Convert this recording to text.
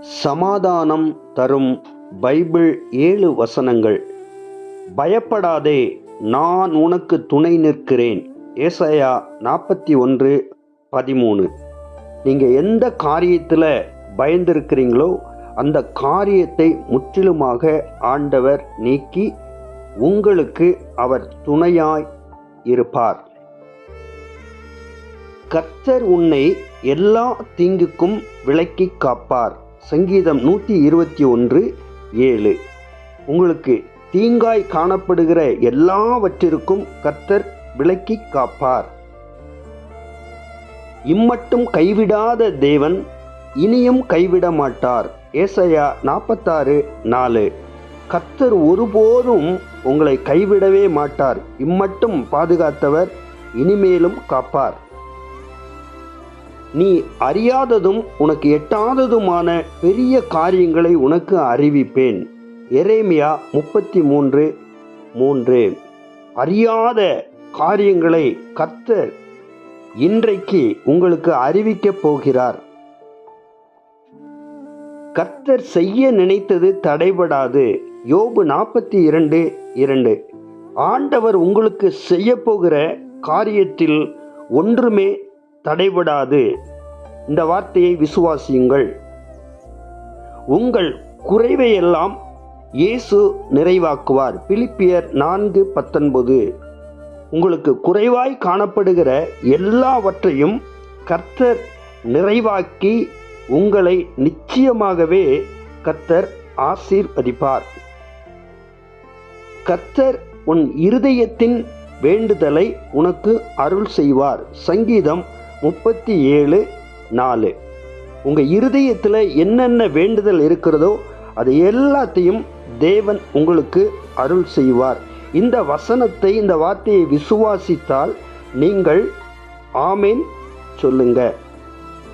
சமாதானம் தரும் பைபிள் ஏழு வசனங்கள். பயப்படாதே நான் உனக்கு துணை நிற்கிறேன். ஏசையா நாற்பத்தி ஒன்று பதிமூணு. நீங்கள் எந்த காரியத்தில் பயந்திருக்கிறீங்களோ அந்த காரியத்தை முற்றிலுமாக ஆண்டவர் நீக்கி உங்களுக்கு அவர் துணையாய் இருப்பார். கர்த்தர் உன்னை எல்லா தீங்குக்கும் விலக்கி காப்பார். சங்கீதம் நூற்றி இருபத்தி ஒன்று ஏழு. உங்களுக்கு தீங்காய் காணப்படுகிற எல்லாவற்றிற்கும் கர்த்தர் விலக்கி காப்பார். இம்மட்டும் கைவிடாத தேவன் இனியும் கைவிட மாட்டார். ஏசையா நாற்பத்தாறு நாலு. கர்த்தர் ஒருபோதும் உங்களை கைவிடவே மாட்டார். இம்மட்டும் பாதுகாத்தவர் இனிமேலும் காப்பார். நீ அறியாததும் உனக்கு எட்டாததுமான பெரிய காரியங்களை உனக்கு அறிவிப்பேன். எரேமியா முப்பத்தி மூன்று. மூன்று அறியாத காரியங்களை கர்த்தர் இன்றைக்கு உங்களுக்கு அறிவிக்கப் போகிறார். கர்த்தர் செய்ய நினைத்தது தடைபடாது. யோபு நாற்பத்தி இரண்டு இரண்டு. ஆண்டவர் உங்களுக்கு செய்ய போகிற காரியத்தில் ஒன்றுமே தடைபடாது. இந்த வார்த்தையை விசுவாசியுங்கள். உங்கள் குறைவையெல்லாம் இயேசு நிறைவாக்குவார். பிலிப்பியர் நான்கு பத்தொன்பது. உங்களுக்கு குறைவாய் காணப்படுகிற எல்லாவற்றையும் கர்த்தர் நிறைவாக்கி உங்களை நிச்சயமாகவே கர்த்தர் ஆசீர்வதிப்பார். கர்த்தர் உன் இருதயத்தின் வேண்டுதலை உனக்கு அருள் செய்வார். சங்கீதம் முப்பத்தி ஏழு நாலு. உங்கள் இருதயத்தில் என்னென்ன வேண்டுதல் இருக்கிறதோ அது எல்லாத்தையும் தேவன் உங்களுக்கு அருள் செய்வார். இந்த வசனத்தை இந்த வார்த்தையை விசுவாசித்தால் நீங்கள் ஆமேன் சொல்லுங்கள்